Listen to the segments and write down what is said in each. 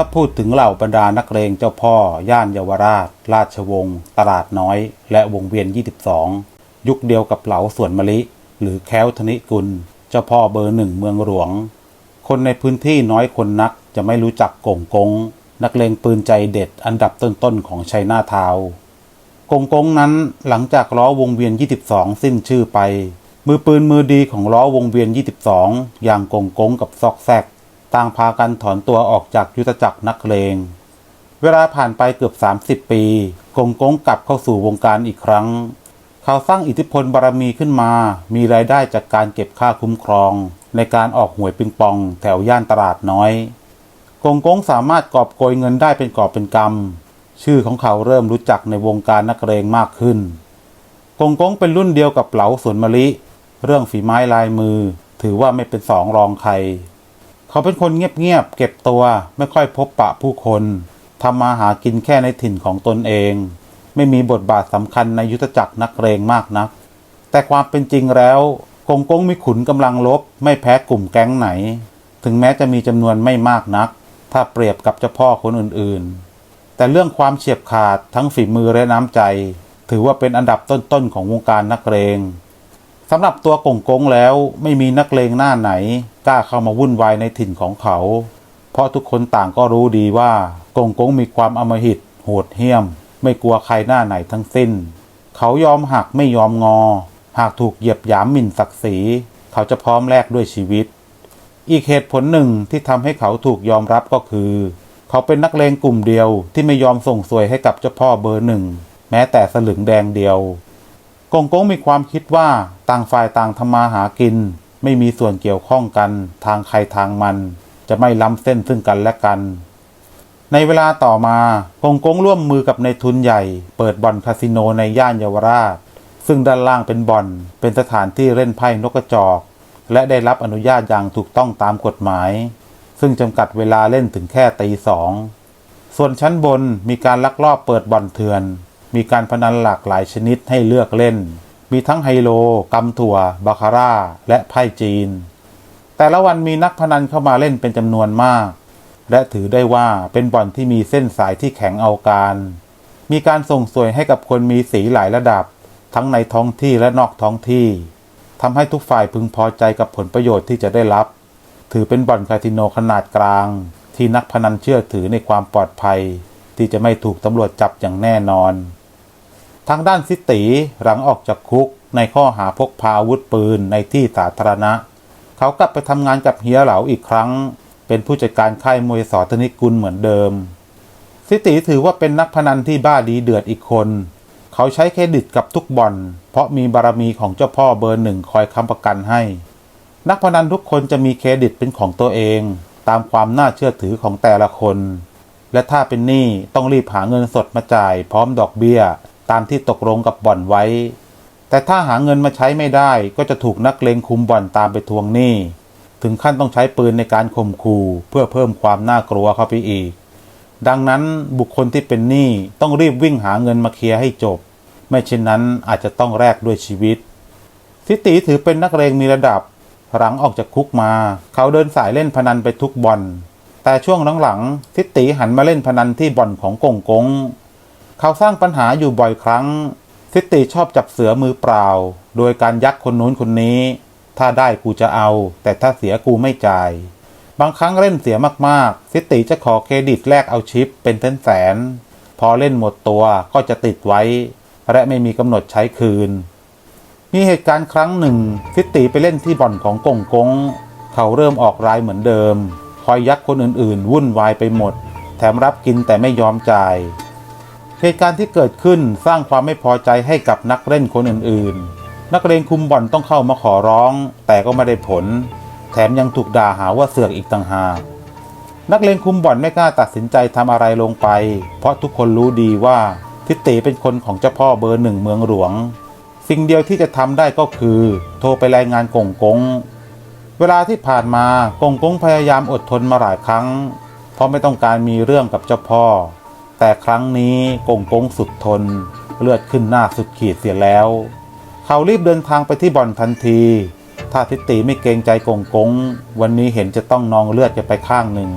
ถ้าพูดถึงเหล่าบรรดานักเลงเจ้าพ่อย่านเยาวราช ราชวงศ์ตลาดน้อย และวงเวียน 22 ยุคเดียวกับเหลาสวนมะลิ หรือแค้วธนิกุล เจ้าพ่อเบอร์หนึ่งเมืองหลวง คนในพื้นที่น้อยคนนักจะไม่รู้จักกงกง นักเลงปืนใจเด็ดอันดับต้นๆของชัยนาทาวกงกงนั้นหลังจากล้อวงเวียน 22 สิ้นชื่อไป มือปืนมือดีของล้อวงเวียน 22 อย่างกงกงกับซอกแซก ต่างพากันถอนตัวออกจากยุทธจักรนักเลง เวลาผ่านไปเกือบ 30 ปี กงกงกลับเข้าสู่วงการอีกครั้ง เขาสร้างอิทธิพลบารมีขึ้นมา มีรายได้จากการเก็บค่าคุ้มครอง ในการออกหวยปิงปองแถวย่านตลาดน้อย กงกงสามารถกอบโกยเงินได้เป็นกอบเป็นกำชื่อของเขาเริ่มรู้จักในวงการนักเลงมากขึ้น กงกงเป็นรุ่นเดียวกับเหลาสวนมะลิ เรื่องฝีไม้ลายมือ ถือว่าไม่เป็นสองรองใคร เขาเป็นคนเงียบๆเก็บตัวไม่ค่อยพบปะผู้คนทำมาหากินแค่ในถิ่นของตนเอง ไม่มีบทบาทสำคัญในยุทธจักรนักเรงมากนัก แต่ความเป็นจริงแล้วกงกงมีขุนกำลังลบไม่แพ้กลุ่มแก๊งไหน ถึงแม้จะมีจำนวนไม่มากนัก ถ้าเปรียบกับเจ้าพ่อคนอื่นๆ แต่เรื่องความเฉียบขาดทั้งฝีมือและน้ำใจ ถือว่าเป็นอันดับต้นๆของวงการนักเรง สำหรับตัวกงกงแล้วไม่มีนักเลงหน้าไหน กล้าเข้ามาวุ่นวายในถิ่นของเขา เพราะทุกคนต่างก็รู้ดีว่ากงกงมีความอมหิต โหดเหี้ยม ไม่กลัวใครหน้าไหนทั้งสิ้น เขายอมหักไม่ยอมงอ หากถูกเหยียบหยามหมิ่นศักดิ์ศรี เขาจะพร้อมแลกด้วยชีวิต อีกเหตุผลหนึ่งที่ทำให้เขาถูกยอมรับก็คือ เขาเป็นนักเลงกลุ่มเดียวที่ไม่ยอมส่งสวยให้กับเจ้าพ่อเบอร์หนึ่งแม้แต่สลึงแดงเดียว กงกงมีความคิดว่าต่างฝ่ายต่างทำมาหากิน ไม่มีส่วนเกี่ยวข้องกัน ทางใครทางมัน จะไม่ล้ำเส้นซึ่งกันและกัน ในเวลาต่อมากงกงร่วมมือกับในทุนใหญ่ เปิดบ่อนคาสิโนในย่านเยาวราช ซึ่งด้านล่างเป็นบ่อน เป็นสถานที่เล่นไพ่นกกระจอก และได้รับอนุญาตอย่างถูกต้องตามกฎหมาย ซึ่งจำกัดเวลาเล่นถึงแค่ตีสองส่วนชั้นบนมีการลักลอบเปิดบ่อนเถื่อน มีการพนันหลากหลายชนิดให้เลือกเล่น มีทั้งไฮโลกำถั่ว บาคาร่า และไพ่จีน แต่ละวันมีนักพนันเข้ามาเล่นเป็นจำนวนมาก และถือได้ว่าเป็นบ่อนที่มีเส้นสายที่แข็งเอาการ มีการส่งสวยให้กับคนมีสีหลายระดับ ทั้งในท้องที่และนอกท้องที่ทำให้ทุกฝ่ายพึงพอใจกับผลประโยชน์ที่จะได้รับ ถือเป็นบ่อนคาสิโนขนาดกลาง ที่นักพนันเชื่อถือในความปลอดภัย ที่จะไม่ถูกตำรวจจับอย่างแน่นอน ทางด้านซิตีหลังออกจากคุกในข้อหาพกพาอาวุธปืนในที่สาธารณะ เขากลับไปทำงานกับเฮียเหลาอีกครั้ง เป็นผู้จัดการค่ายมวยสอธนิกุลเหมือนเดิม ซิตีถือว่าเป็นนักพนันที่บ้าดีเดือดอีกคน เขาใช้เครดิตกับทุกบ่อน เพราะมีบารมีของเจ้าพ่อเบอร์หนึ่งคอยค้ำประกันให้ นักพนันทุกคนจะมีเครดิตเป็นของตัวเอง ตามความน่าเชื่อถือของแต่ละคน และถ้าเป็นหนี้ต้องรีบหาเงินสดมาจ่ายพร้อมดอกเบี้ย ตามที่ตกลงกับบ่อนไว้ แต่ถ้าหาเงินมาใช้ไม่ได้ก็จะถูกนักเลงคุมบ่อนตามไปทวงหนี้ ถึงขั้นต้องใช้ปืนในการข่มขู่เพื่อเพิ่มความน่ากลัวเข้าไปอีก ดังนั้นบุคคลที่เป็นหนี้ต้องรีบวิ่งหาเงินมาเคลียร์ให้จบ ไม่เช่นนั้นอาจจะต้องแลกด้วยชีวิต ทิติถือเป็นนักเลงมีระดับหลังออกจากคุกมา เขาเดินสายเล่นพนันไปทุกบ่อน แต่ช่วงหลังๆทิติหันมาเล่นพนันที่บ่อนของกงกง เขาสร้างปัญหาอยู่บ่อยครั้งทิติชอบจับเสือมือเปล่า โดยการยักคนนู้นคนนี้ ถ้าได้กูจะเอา แต่ถ้าเสียกูไม่จ่าย บางครั้งเล่นเสียมากๆทิติจะขอเครดิตแลกเอาชิปเป็นแสนแสนๆพอเล่นหมดตัวก็จะติดไว้ และไม่มีกำหนดใช้คืน มีเหตุการณ์ครั้งหนึ่งทิติไปเล่นที่บ่อนของกงกง เขาเริ่มออกรายเหมือนเดิม คอยยักคนอื่นๆ วุ่นวายไปหมด แถมรับกินแต่ไม่ยอมจ่าย เหตุการณ์ที่เกิดขึ้นสร้างความไม่พอใจให้กับนักเล่นคนอื่นๆ นักเลงคุมบ่อนต้องเข้ามาขอร้อง แต่ก็ไม่ได้ผล แถมยังถูกด่าหาว่าเสือกอีกต่างหากนักเลงคุมบ่อนไม่กล้าตัดสินใจทำอะไรลงไป เพราะทุกคนรู้ดีว่าทิติเป็นคนของเจ้าพ่อเบอร์หนึ่งเมืองหลวง สิ่งเดียวที่จะทำได้ก็คือ โทรไปรายงานกงกง เวลาที่ผ่านมากงกงพยายามอดทนมาหลายครั้ง เพราะไม่ต้องการมีเรื่องกับเจ้าพ่อ แต่ครั้งนี้กงกงสุดทน เลือดขึ้นหน้าสุดขีดเสียแล้ว เขารีบเดินทางไปที่บ่อนทันที ถ้าทิติไม่เกรงใจกงกง วันนี้เห็นจะต้องนองเลือดกันไปข้างหนึ่ง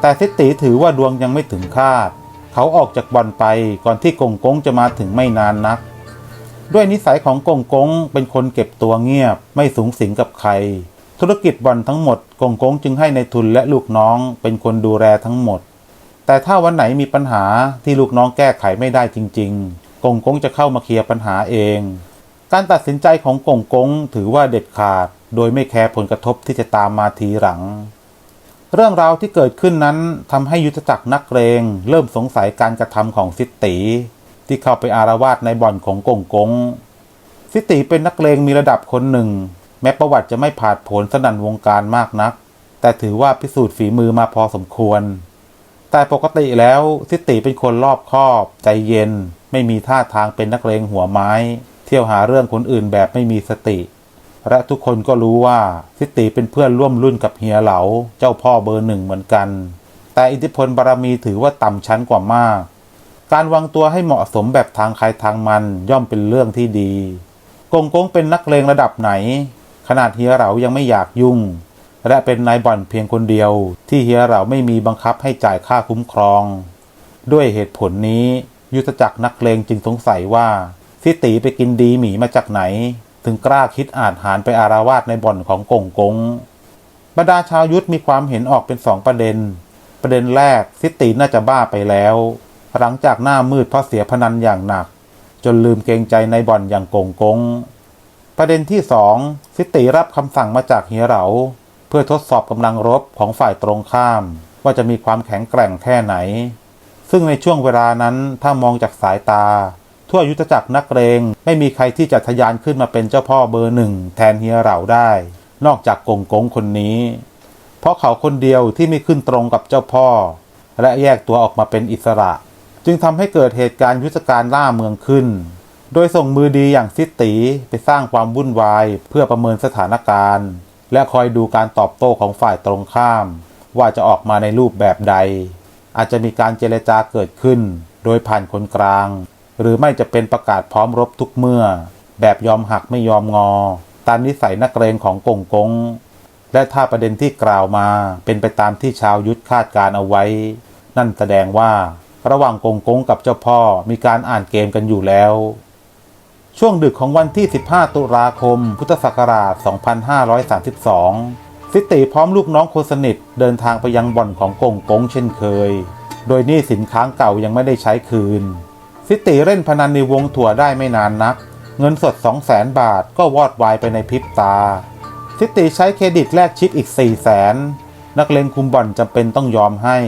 แต่ทิติถือว่าดวงยังไม่ถึงคาด เขาออกจากบ่อนไปก่อนที่กงกงจะมาถึงไม่นานนัก ด้วยนิสัยของกงกงเป็นคนเก็บตัวเงียบ ไม่สูงสิงกับใคร ธุรกิจบ่อนทั้งหมดกงกงจึงให้ในทุนและลูกน้องเป็นคนดูแลทั้งหมด แต่ถ้าวันไหนมีปัญหาที่ลูกน้องแก้ไขไม่ได้จริง ๆ กงกงจะเข้ามาเคลียร์ปัญหาเอง การตัดสินใจของกงกงถือว่าเด็ดขาด โดยไม่แคร์ผลกระทบที่จะตามมาทีหลัง เรื่องราวที่เกิดขึ้นนั้นทำให้ยุทธจักรนักเรงเริ่มสงสัยการกระทำของสิตตีที่เข้าไปอารวาสในบ่อนของกงกงสิตตีเป็นนักเลงมีระดับคนหนึ่ง แม้ประวัติจะไม่ผ่าดโผนสนั่นวงการมากนัก แต่ถือว่าพิสูจน์ฝีมือมาพอสมควร แต่ปกติแล้วสิตตีเป็นคนรอบคอบใจเย็น ไม่มีท่าทางเป็นนักเลงหัวไม้ เที่ยวหาเรื่องคนอื่นแบบไม่มีสติ และทุกคนก็รู้ว่าสิตตีเป็นเพื่อนร่วมรุ่นกับเฮียเหลาเจ้าพ่อเบอร์หนึ่งเหมือนกัน แต่อิทธิพลบารมีถือว่าต่ำชั้นกว่ามาก การวางตัวให้เหมาะสมแบบทางใครทางมันย่อมเป็นเรื่องที่ดีกงกงเป็นนักเลงระดับไหน ขนาดเฮียเหลายังไม่อยากยุ่ง และเป็นนายบ่อนเพียงคนเดียว ที่เฮียเหลาไม่มีบังคับให้จ่ายค่าคุ้มครอง ด้วยเหตุผลนี้ยุทธจักรนักเลงจึงสงสัยว่าสิตีไปกินดีหมีมาจากไหน ถึงกล้าคิดอาจหารไปอาราวาสในบ่อนของกงกงบรรดาชาวยุทธมีความเห็นออกเป็นสองประเด็น ประเด็นแรกสิตีน่าจะบ้าไปแล้ว หลังจากหน้ามืดเพราะเสียพนันอย่างหนัก จนลืมเกรงใจในบ่อนอย่างกงกงประเด็นที่สองสิตีรับคำสั่งมาจากเฮียเหลา พื่อทดสอบกำลังรบของฝ่ายตรงข้าม ว่าจะมีความแข็งแกร่งแค่ไหน ซึ่งในช่วงเวลานั้นถ้ามองจากสายตา ทั่วยุทธจักรนักเรง ไม่มีใครที่จะทะยานขึ้นมาเป็นเจ้าพ่อเบอร์หนึ่งแทนเฮียเหล่าได้ นอกจากกงกงคนนี้ เพราะเขาคนเดียวที่ไม่ขึ้นตรงกับเจ้าพ่อ และแยกตัวออกมาเป็นอิสระ จึงทำให้เกิดเหตุการณ์ยุทธการล่าเมืองขึ้น โดยส่งมือดีอย่างซิตีไปสร้างความวุ่นวายเพื่อประเมินสถานการณ์ และคอยดูการตอบโต้ของฝ่ายตรงข้าม ว่าจะออกมาในรูปแบบใด อาจจะมีการเจรจาเกิดขึ้น โดยผ่านคนกลาง หรือไม่จะเป็นประกาศพร้อมรบทุกเมื่อ แบบยอมหักไม่ยอมงอ ตามนิสัยนักเรงของกงกง และถ้าประเด็นที่กล่าวมาเป็นไปตามที่ชาวยุทธคาดการเอาไว้ นั่นแสดงว่าระหว่างกงกงกับเจ้าพ่อมีการอ่านเกมกันอยู่แล้ว ช่วงดึกของวันที่ 15 ตุลาคม พุทธศักราช 2532สิติพร้อมลูกน้องคนสนิทเดินทางไปยังบ่อนของกงกงเช่นเคย โดยหนี้สินค้างเก่ายังไม่ได้ใช้คืนสิติเล่นพนันในวงถั่วได้ไม่นานนัก เงินสด 200,000 บาทก็วอดวายไปในพริบตาสิติใช้เครดิตแลกชิปอีก 400,000 นักเลงคุมบ่อนจำเป็นต้องยอมให้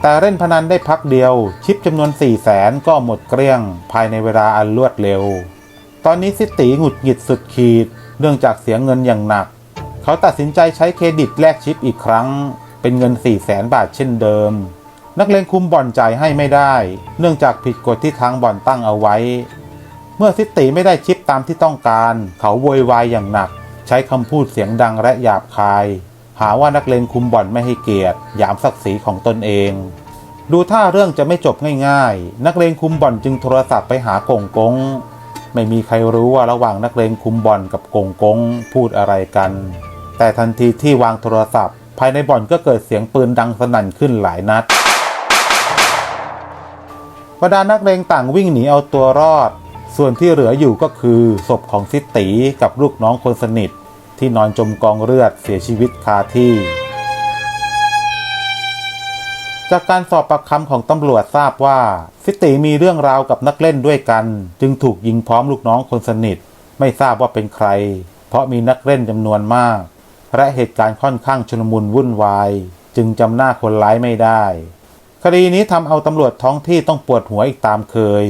แต่เล่นพนันได้พักเดียว ชิปจำนวน 400,000 ก็หมดเกลี้ยง ภายในเวลาอันรวดเร็ว ตอนนี้สิติหงุดหงิดสุดขีด เนื่องจากเสียเงินอย่างหนัก เขาตัดสินใจใช้เครดิตแลกชิปอีกครั้ง เป็นเงิน 4 0 0แสนบาทเช่นเดิม นักเลงคุมบ่อนจ่ายให้ไม่ได้ เนื่องจากผิดกฎที่ทางบ่อนตั้งเอาไว้ เมื่อสิติไม่ได้ชิปตามที่ต้องการ เขาโวยวายอย่างหนัก ใช้คำพูดเสียงดังและหยาบคาย หาว่านักเลงคุมบ่อนไม่ให้เกียรติยามศักดิ์ศรีของตนเองดูท่าเรื่องจะไม่จบง่ายๆ นักเลงคุมบ่อนจึงโทรศัพท์ไปหากงกง ไม่มีใครรู้ว่าระหว่างนักเลงคุมบ่อนกับกงกงพูดอะไรกัน แต่ทันทีที่วางโทรศัพท์ ภายในบ่อนก็เกิดเสียงปืนดังสนั่นขึ้นหลายนัดบรรดานักเลงต่างวิ่งหนีเอาตัวรอด ส่วนที่เหลืออยู่ก็คือศพของซิตีกับลูกน้องคนสนิท ที่นอนจมกองเลือดเสียชีวิตคาที่ จากการสอบปากคำของตำรวจทราบว่า ซิตีมีเรื่องราวกับนักเล่นด้วยกัน จึงถูกยิงพร้อมลูกน้องคนสนิท ไม่ทราบว่าเป็นใคร เพราะมีนักเล่นจำนวนมาก และเหตุการณ์ค่อนข้างชุลมุนวุ่นวาย จึงจำหน้าคนร้ายไม่ได้ คดีนี้ทำเอาตำรวจท้องที่ต้องปวดหัวอีกตามเคย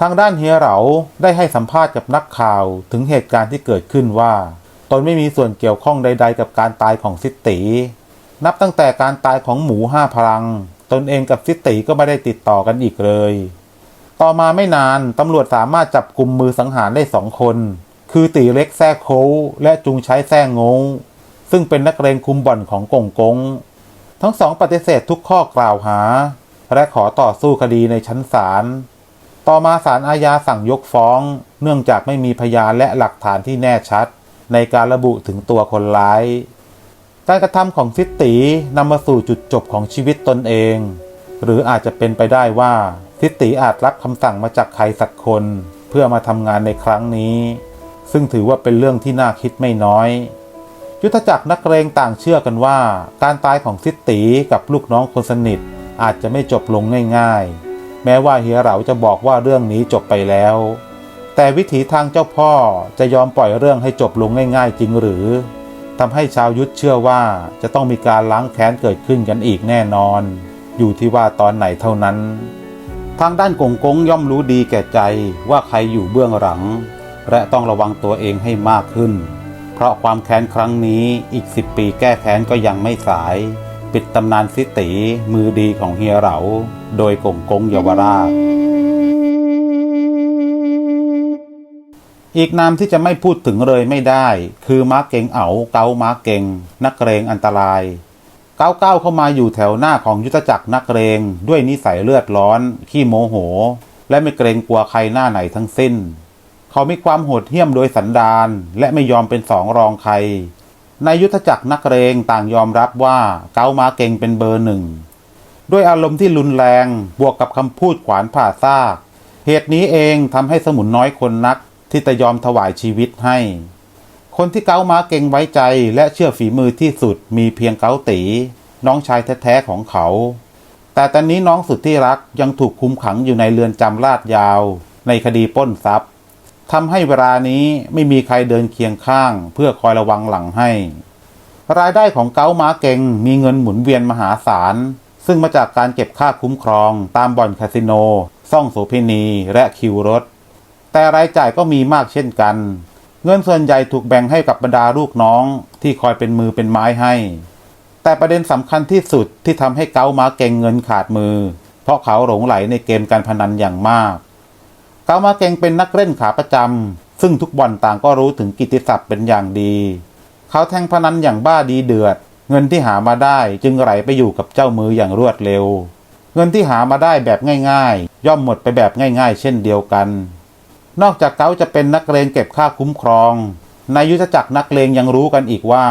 ทางด้านเฮียเหลาได้ให้สัมภาษณ์กับนักข่าวถึงเหตุการณ์ที่เกิดขึ้นว่า ตนไม่มีส่วนเกี่ยวข้องใด ๆ กับการตายของซิตี นับตั้งแต่การตายของหมูห้าพลัง ตนเองกับซิตีก็ไม่ได้ติดต่อกันอีกเลย ต่อมาไม่นานตำรวจสามารถจับกลุ่มมือสังหารได้สองคน คือตีเล็กแซ่โค้และจุงใช้แซ่งงงซึ่งเป็นนักเรงคุมบ่อนของกงกง ทั้งสองปฏิเสธทุกข้อกล่าวหา และขอต่อสู้คดีในชั้นศาลต่อมาศาลอาญาสั่งยกฟ้อง เนื่องจากไม่มีพยานและหลักฐานที่แน่ชัด ในการระบุถึงตัวคนร้าย การกระทำของฟิตตีนำมาสู่จุดจบของชีวิตตนเอง หรืออาจจะเป็นไปได้ว่าฟิตตีอาจรับคำสั่งมาจากใครสักคน เพื่อมาทำงานในครั้งนี้ ซึ่งถือว่าเป็นเรื่องที่น่าคิดไม่น้อย ยุทธจักรนักเรงต่างเชื่อกันว่า การตายของฟิตตีกับลูกน้องคนสนิท อาจจะไม่จบลงง่าย ๆ แม้ว่าเฮียเหราจะบอกว่าเรื่องนี้จบไปแล้ว แต่วิถีทางเจ้าพ่อจะยอมปล่อยเรื่องให้จบลงง่าย ๆ จริงหรือ ทำให้ชาวยุทธเชื่อว่าจะต้องมีการล้างแค้นเกิดขึ้นกันอีกแน่นอน อยู่ที่ว่าตอนไหนเท่านั้น ทางด้านกงกงย่อมรู้ดีแก่ใจว่าใครอยู่เบื้องหลัง และต้องระวังตัวเองให้มากขึ้น เพราะความแค้นครั้งนี้อีกสิบปีแก้แค้นก็ยังไม่สาย ปิดตำนานซิตีมือดีของเฮียเหราโดยกงกงเยาวราช อีกนามที่จะไม่พูดถึงเลยไม่ได้ คือม้าเก่งเอาเกาม้าเก่งนักเรงอันตรายเก้าเก้าเข้ามาอยู่แถวหน้าของยุทธจักรนักเรงด้วยนิสัยเลือดร้อน ขี้โมโห และไม่เกรงกลัวใครหน้าไหนทั้งสิ้น เขามีความโหดเหี้ยมโดยสันดานและไม่ยอมเป็นสองรองใคร ในยุทธจักรนักเรงต่างยอมรับว่าเกาม้าเก่งเป็นเบอร์หนึ่งด้วยอารมณ์ที่รุนแรงบวกกับคำพูดขวานผ่าซาก เหตุนี้เองทำให้สมุนน้อยคนนัก ที่จะยอมถวายชีวิตให้ คนที่เกามาเก่งไว้ใจและเชื่อฝีมือที่สุดมีเพียงเกาตีน้องชายแท้ๆของเขา แต่ตอนนี้น้องสุดที่รักยังถูกคุมขังอยู่ในเรือนจำลาดยาว ในคดีป้นทรัพย์ทำให้เวลานี้ไม่มีใครเดินเคียงข้าง เพื่อคอยระวังหลังให้ รายได้ของเกามาเก่งมีเงินหมุนเวียนมหาศาล ซึ่งมาจากการเก็บค่าคุ้มครองตามบ่อนคาสิโน ซ่องโสเภณีและคิวรถ แต่รายจ่ายก็มีมากเช่นกัน เงินส่วนใหญ่ถูกแบ่งให้กับบรรดาลูกน้องที่คอยเป็นมือเป็นไม้ให้ แต่ประเด็นสำคัญที่สุดที่ทำให้เกามาเก่งเงินขาดมือ เพราะเขาหลงไหลในเกมการพนันอย่างมาก เกามาเก่งเป็นนักเล่นขาประจำซึ่งทุกบ่อนต่างก็รู้ถึงกิตติศัพท์เป็นอย่างดี เขาแทงพนันอย่างบ้าดีเดือด เงินที่หามาได้จึงไหลไปอยู่กับเจ้ามืออย่างรวดเร็ว เงินที่หามาได้แบบง่าย ๆ ย่อมหมดไปแบบง่าย ๆ เช่นเดียวกัน นอกจากเขาจะเป็นนักเลงเก็บค่าคุ้มครอง ในยุทธจักรนักเลงยังรู้กันอีกว่า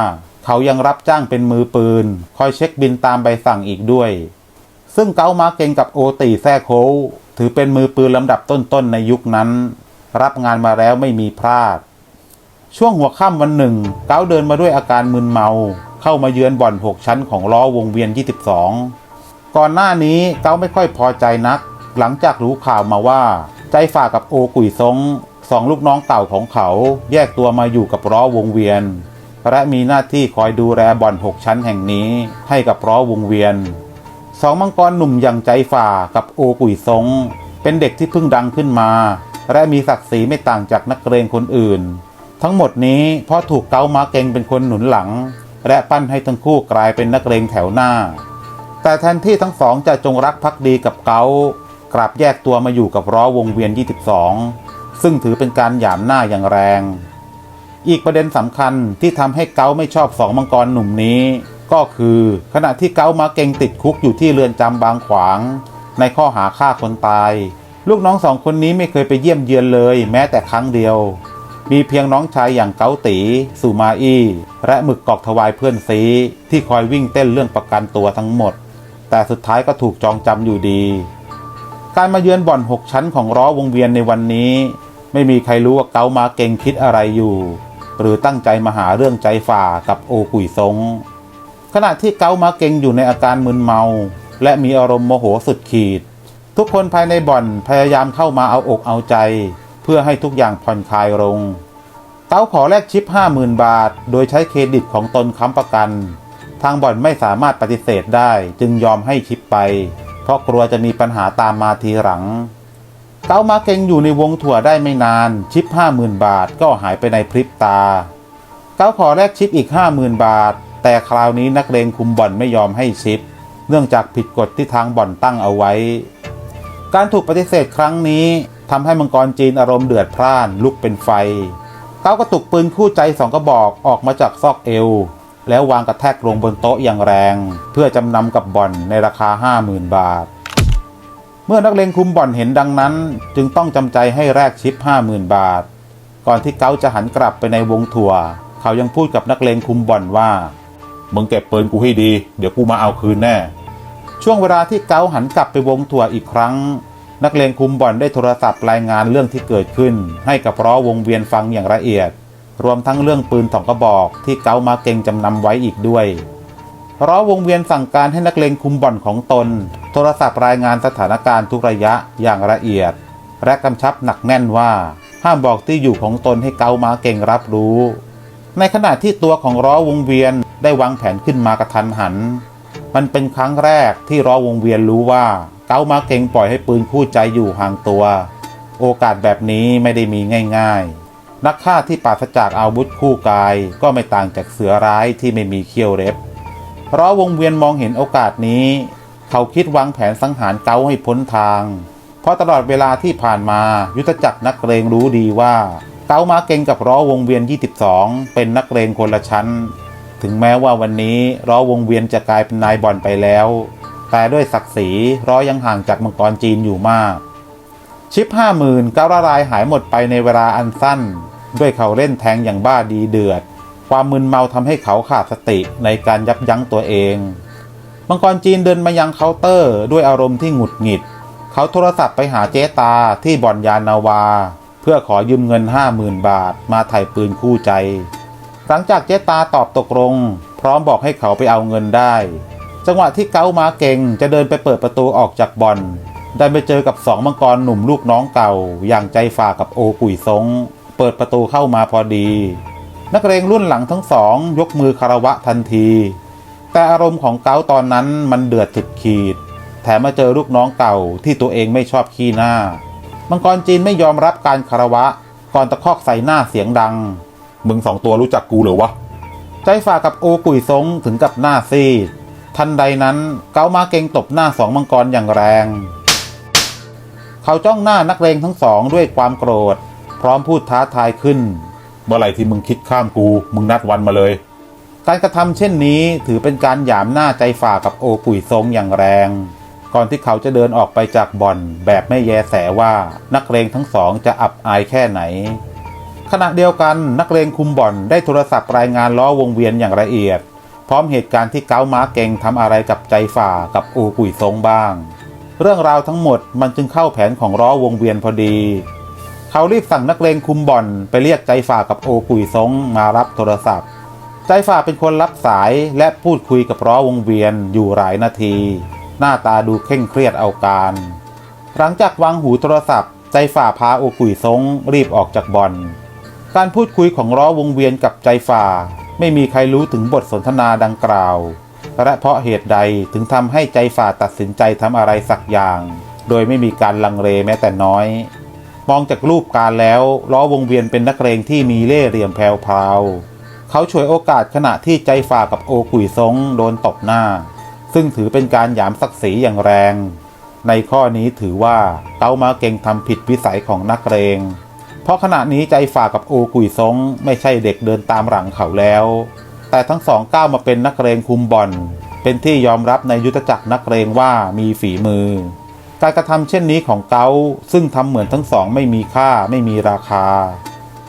เขายังรับจ้างเป็นมือปืน คอยเช็คบินตามใบสั่งอีกด้วย ซึ่งเกามาเก่งกับโอตีแซ่โคถือเป็นมือปืนลำดับต้นๆในยุคนั้น รับงานมาแล้วไม่มีพลาด ช่วงหัวค่ำวันหนึ่ง เกาเดินมาด้วยอาการมึนเมา เข้ามาเยือนบ่อนหกชั้นของล้อวงเวียน 22 ก่อนหน้านี้เกาไม่ค่อยพอใจนัก หลังจากรู้ข่าวมาว่า ใจฝ่ากับโอกุยซงสองลูกน้องเก่าของเขา แยกตัวมาอยู่กับล้อวงเวียน และมีหน้าที่คอยดูแลบ่อนหกชั้นแห่งนี้ให้กับล้อวงเวียนสองมังกรหนุ่มอย่างใจฝ่ากับโอกุยซงเป็นเด็กที่เพิ่งดังขึ้นมา และมีศักดิ์ศรีไม่ต่างจากนักเรียนคนอื่น ทั้งหมดนี้เพราะถูกเกามาเกงเป็นคนหนุนหลัง และปั้นให้ทั้งคู่กลายเป็นนักเลงแถวหน้า แต่แทนที่ทั้งสองจะจงรักภักดีกับเกา กลับแยกตัวมาอยู่กับล้อวงเวียน 22 ซึ่งถือเป็นการหยามหน้าอย่างแรง อีกประเด็นสำคัญที่ทำให้เกาไม่ชอบสองมังกรหนุ่มนี้ ก็คือขณะที่เกามาเกงติดคุกอยู่ที่เรือนจำบางขวาง ในข้อหาฆ่าคนตาย ลูกน้องสองคนนี้ไม่เคยไปเยี่ยมเยือนเลย แม้แต่ครั้งเดียว มีเพียงน้องชายอย่างเกาตีสุมาอี้และหมึกกอกทวายเพื่อนซีที่คอยวิ่งเต้นเรื่องประกันตัวทั้งหมด แต่สุดท้ายก็ถูกจองจำอยู่ดี การมาเยือนบ่อนหกชั้นของล้อวงเวียนในวันนี้ ไม่มีใครรู้ว่าเกามาเก่งคิดอะไรอยู่ หรือตั้งใจมาหาเรื่องใจฝ่ากับโอกุยซงขณะที่เกามาเก่งอยู่ในอาการมึนเมา และมีอารมณ์โมโหสุดขีด ทุกคนภายในบ่อนพยายามเข้ามาเอาอกเอาใจ เพื่อให้ทุกอย่างผ่อนคลายลงเต้าขอแลกชิป 50,000 บาท โดยใช้เครดิตของตนค้ำประกัน ทางบ่อนไม่สามารถปฏิเสธได้จึงยอมให้ชิปไป เพราะกลัวจะมีปัญหาตามมาทีหลัง เต้ามาเก่งอยู่ในวงถั่วได้ไม่นาน ชิป 50,000 บาทก็หายไปในพริบตา เต้าขอแลกชิปอีก 50,000 บาท แต่คราวนี้นักเลงคุมบ่อนไม่ยอมให้ชิป เนื่องจากผิดกฎที่ทางบ่อนตั้งเอาไว้ การถูกปฏิเสธครั้งนี้ทำให้มังกรจีนอารมณ์เดือดพล่านลุกเป็นไฟเขากระตุกปืนคู่ใจสองกระบอกออกมาจากซอกเอว แล้ววางกระแทกลงบนโต๊ะอย่างแรง เพื่อจำนำกับบ่อนในราคา 50,000 บาท เมื่อนักเลงคุมบ่อนเห็นดังนั้น จึงต้องจำใจให้แลกชิป 50,000 บาท ก่อนที่เขาจะหันกลับไปในวงถั่ว เขายังพูดกับนักเลงคุมบ่อนว่ามึงเก็บปืนกูให้ดี เดี๋ยวกูมาเอาคืนแน่ ช่วงเวลาที่เกาหันกลับไปวงถั่วอีกครั้ง นักเลงคุมบ่อนได้โทรศัพท์รายงานเรื่องที่เกิดขึ้น ให้กับร้อวงเวียนฟังอย่างละเอียด รวมทั้งเรื่องปืนสองกระบอกที่เกามาเก่งจำนำไว้อีกด้วยร้อวงเวียนสั่งการให้นักเลงคุมบ่อนของตน โทรศัพท์รายงานสถานการณ์ทุกระยะอย่างละเอียด และกำชับหนักแน่นว่า ห้ามบอกที่อยู่ของตนให้เกามาเก่งรับรู้ ในขณะที่ตัวของร้อวงเวียนได้วางแผนขึ้นมากระทันหัน มันเป็นครั้งแรกที่ร้อวงเวียนรู้ว่าเกามาเก่งปล่อยให้ปืนคู่ใจอยู่ห่างตัว โอกาสแบบนี้ไม่ได้มีง่าย ๆ นักฆ่าที่ปราศจากอาวุธคู่กายก็ไม่ต่างจากเสือร้ายที่ไม่มีเขี้ยวเล็บเพราะวงเวียนมองเห็นโอกาสนี้ เขาคิดวางแผนสังหารเกาให้พ้นทาง เพราะตลอดเวลาที่ผ่านมายุทธจักรนักเรงรู้ดีว่าเกามาเก่งกับร้อวงเวียน 22 เป็นนักเรงคนละชั้น ถึงแม้ว่าวันนี้ร้อวงเวียนจะกลายเป็นนายบ่อนไปแล้ว แต่ด้วยศักดิ์ศรีร้อยังห่างจากมังกรจีนอยู่มาก ชิปห้าหมื่นเก้าละลายหายหมดไปในเวลาอันสั้น ด้วยเขาเล่นแทงอย่างบ้าดีเดือด ความมึนเมาทำให้เขาขาดสติในการยับยั้งตัวเองมังกรจีนเดินมายังเคาน์เตอร์ ด้วยอารมณ์ที่หงุดหงิด เขาโทรศัพท์ไปหาเจ๊ตาที่บ่อนยานาวา เพื่อขอยืมเงินห้าหมื่นบาท มาถ่ายปืนคู่ใจ หลังจากเจ๊ตาตอบตกลง พร้อมบอกให้เขาไปเอาเงินได้ จังหวะที่เกามาเก่งจะเดินไปเปิดประตูออกจากบ่อนได้ไปเจอกับสองมังกรหนุ่มลูกน้องเก่า อย่างใจฝ่ากับโอกุยซง เปิดประตูเข้ามาพอดี นักเรงรุ่นหลังทั้งสอง ยกมือคารวะทันที แต่อารมณ์ของเกาตอนนั้นมันเดือดถึดขีด แถมมาเจอลูกน้องเก่าที่ตัวเองไม่ชอบขี้หน้า มังกรจีนไม่ยอมรับการคารวะ ก่อนตะคอกใส่หน้าเสียงดัง มึงสองตัวรู้จักกูเหรอวะ ใจฝ่ากับโอกุยซงถึงกับหน้าซีด ทันใดนั้นเกามาเก่งตบหน้าสองมังกรอย่างแรง เขาจ้องหน้านักเลงทั้งสองด้วยความโกรธ พร้อมพูดท้าทายขึ้น เมื่อไหร่ที่มึงคิดข้ามกู มึงนัดวันมาเลย การกระทำเช่นนี้ถือเป็นการหยามหน้าใจฝ่ากับโอกุยซงอย่างแรง ก่อนที่เขาจะเดินออกไปจากบ่อนแบบไม่แยแสว่านักเลงทั้งสองจะอับอายแค่ไหน ขณะเดียวกันนักเลงคุมบ่อนได้โทรศัพท์รายงานล้อวงเวียนอย่างละเอียด พร้อมเหตุการณ์ที่เกาม้าเก่งทำอะไรกับใจฝ่ากับโอกุยซงบ้าง เรื่องราวทั้งหมดมันจึงเข้าแผนของล้อวงเวียนพอดี เขารีบสั่งนักเลงคุมบ่อนไปเรียกใจฝ่ากับโอกุยซงมารับโทรศัพท์ ใจฝ่าเป็นคนรับสายและพูดคุยกับล้อวงเวียนอยู่หลายนาที หน้าตาดูเคร่งเครียดเอาการ หลังจากวางหูโทรศัพท์ ใจฝ่าพาโอกุยซงรีบออกจากบ่อน การพูดคุยของล้อวงเวียนกับใจฝ่า ไม่มีใครรู้ถึงบทสนทนาดังกล่าวและเพราะเหตุใดถึงทำให้ใจฝ่าตัดสินใจทำอะไรสักอย่าง โดยไม่มีการลังเลแม้แต่น้อย มองจากรูปการแล้วล้อวงเวียนเป็นนักเลงที่มีเล่ห์เหลี่ยมแพรวๆเขาฉวยโอกาสขณะที่ใจฝ่ากับโอกุยซงโดนตบหน้า ซึ่งถือเป็นการหยามศักดิ์ศรีอย่างแรง ในข้อนี้ถือว่าเกามาเก่งทำผิดวิสัยของนักเลง เพราะขณะนี้ใจฝ่ากับโอกุยซงไม่ใช่เด็กเดินตามหลังเขาแล้ว แต่ทั้งสองก้าวมาเป็นนักเรงคุมบ่อนเป็นที่ยอมรับในยุทธจักรนักเรงว่ามีฝีมือ การกระทำเช่นนี้ของเกาซึ่งทำเหมือนทั้งสองไม่มีค่าไม่มีราคา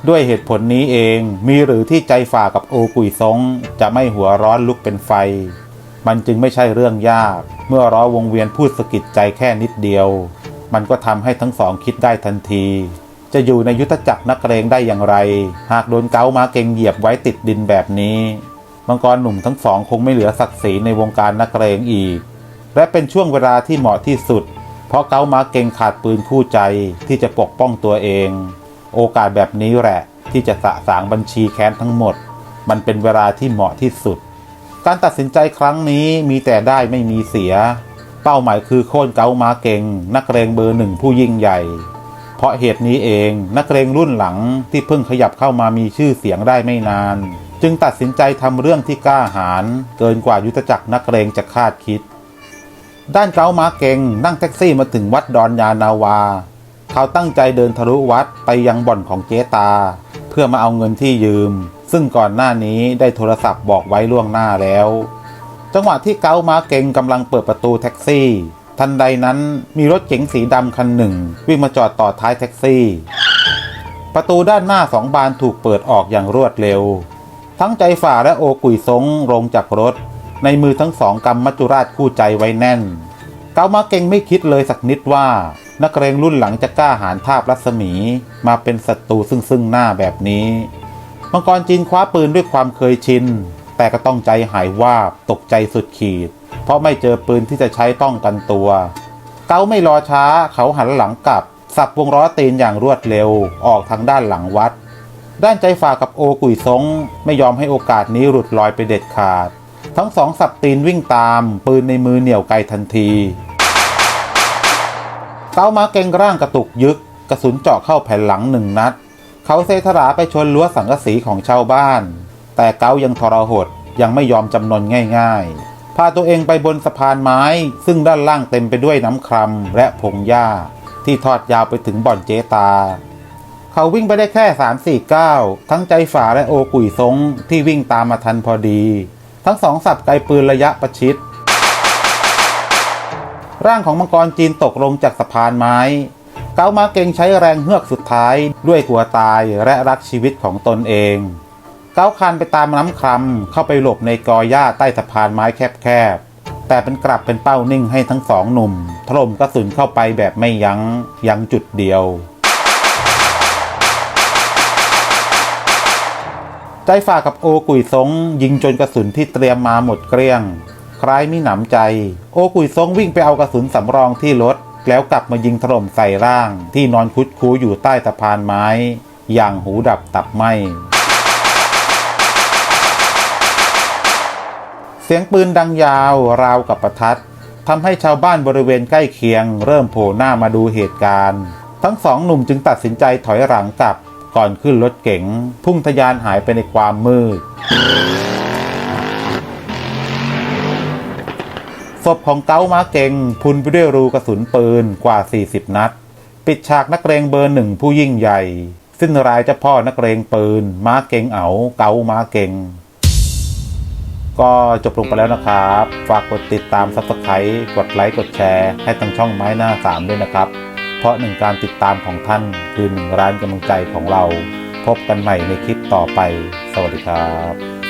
ด้วยเหตุผลนี้เองมีหรือที่ใจฝ่ากับโอกุยซงจะไม่หัวร้อนลุกเป็นไฟ มันจึงไม่ใช่เรื่องยาก เมื่อร้อวงเวียนพูดสะกิดใจแค่นิดเดียว มันก็ทำให้ทั้งสองคิดได้ทันที จะอยู่ในยุทธจักรนักเรงได้อย่างไร หากโดนเกามาเก่งเหยียบไว้ติดดินแบบนี้มังกรหนุ่มทั้งสองคงไม่เหลือศักดิ์ศรีในวงการนักเรงอีก และเป็นช่วงเวลาที่เหมาะที่สุด เพราะเกามาเก่งขาดปืนคู่ใจที่จะปกป้องตัวเอง โอกาสแบบนี้แหละที่จะสะสางบัญชีแค้นทั้งหมด มันเป็นเวลาที่เหมาะที่สุด การตัดสินใจครั้งนี้มีแต่ได้ไม่มีเสีย เป้าหมายคือโค่นเกามาเก่ง นักเรงเบอร์หนึ่งผู้ยิ่งใหญ่ เพราะเหตุนี้เองนักเรงรุ่นหลังที่เพิ่งขยับเข้ามามีชื่อเสียงได้ไม่นาน จึงตัดสินใจทำเรื่องที่กล้าหาญเกินกว่ายุทธจักรนักเรงจะคาดคิด ด้านเกามาเก่งนั่งแท็กซี่มาถึงวัดดอนยานาวา เขาตั้งใจเดินทะลุวัดไปยังบ่อนของเจตา เพื่อมาเอาเงินที่ยืม ซึ่งก่อนหน้านี้ได้โทรศัพท์บอกไว้ล่วงหน้าแล้ว จังหวะที่เก้ามาเก่งกำลังเปิดประตูแท็กซี่ ทันใดนั้นมีรถเก๋งสีดำคันหนึ่ง วิ่งมาจอดต่อท้ายแท็กซี่ ประตูด้านหน้าสองบานถูกเปิดออกอย่างรวดเร็ว ทั้งใจฝ่าและโอกุยซงลงจากรถ ในมือทั้งสองกำมัจจุราชคู่ใจไว้แน่น เกามาเก่งไม่คิดเลยสักนิดว่า นักเรงรุ่นหลังจะกล้าหาญทาบรัศมีมาเป็นศัตรูซึ่งซึ่งหน้าแบบนี้ มังกรจีนคว้าปืนด้วยความเคยชิน แต่ก็ต้องใจหายวาบตกใจสุดขีด เพราะไม่เจอปืนที่จะใช้ป้องกันตัว เกาไม่รอช้าเขาหันหลังกลับ สับวงล้อตีนอย่างรวดเร็วออกทางด้านหลังวัดด้านใจฝ่ากับโอกุยซงไม่ยอมให้โอกาสนี้หลุดลอยไปเด็ดขาด ทั้งสองสับตีนวิ่งตาม ปืนในมือเหนี่ยวไกลทันทีเก้ามาเก่งร่างกระตุกยึก กระสุนเจาะเข้าแผ่นหลังหนึ่งนัด เขาเซทราไปชนรั้วสังกะสีของชาวบ้าน แต่เก้ายังทรหดยังไม่ยอมจำนนง่าย ๆ พาตัวเองไปบนสะพานไม้ ซึ่งด้านล่างเต็มไปด้วยน้ำครัมและพงหญ้า ที่ทอดยาวไปถึงบ่อนเจตา เขาวิ่งไปได้แค่3ามสี่ก้าวทั้งใจฝาและโอกุยซงที่วิ่งตามมาทันพอดี ทั้งสองสับไกลปืนระยะประชิด ร่างของมังกรจีนตกลงจากสะพานไม้ เกามาเก่งใช้แรงเฮือกสุดท้ายด้วยกลัวตายและรักชีวิตของตนเอง เกาคันไปตามน้ำครำเข้าไปหลบในกอหญ้าใต้สะพานไม้แคบๆ แต่เป็นกลับเป็นเป้านิ่งให้ทั้งสองหนุ่มถล่มกระสุนเข้าไปแบบไม่ยัง้งยั้งจุดเดียว ใจฝากับโอกุยซงยิงจนกระสุนที่เตรียมมาหมดเกลี้ยง คล้ายมีหนำใจ โอกุยซงวิ่งไปเอากระสุนสำรองที่รถ แล้วกลับมายิงถล่มใส่ร่าง ที่นอนคุดคูอยู่ใต้สะพานไม้ อย่างหูดับตับไหมเสียงปืนดังยาวราวกับประทัดทำให้ชาวบ้านบริเวณใกล้เคียง เริ่มโผล่หน้ามาดูเหตุการณ์ ทั้งสองหนุ่มจึงตัดสินใจถอยหลังกลับ ก่อนขึ้นรถเก๋งพุ่งทะยานหายไปในความมืดศพของเก้ามาเก่งพุนไปด้วยรูกระสุนปืนกว่า 40 นัด ปิดฉากนักเรงเบอร์หนึ่งผู้ยิ่งใหญ่ สิ้นรายเจ้าพ่อนักเรงปืน มาเก่งเอาเก้ามาเก่ง ก็จบลงไปแล้วนะครับ ฝากกดติดตาม Subscribe กดไลค์กดแชร์ ให้ทางช่องไม้หน้าสามด้วยนะครับ เพราะหนึ่งการติดตามของท่านคือหนึ่งร้านกำลังใจของเรา พบกันใหม่ในคลิปต่อไป สวัสดีครับ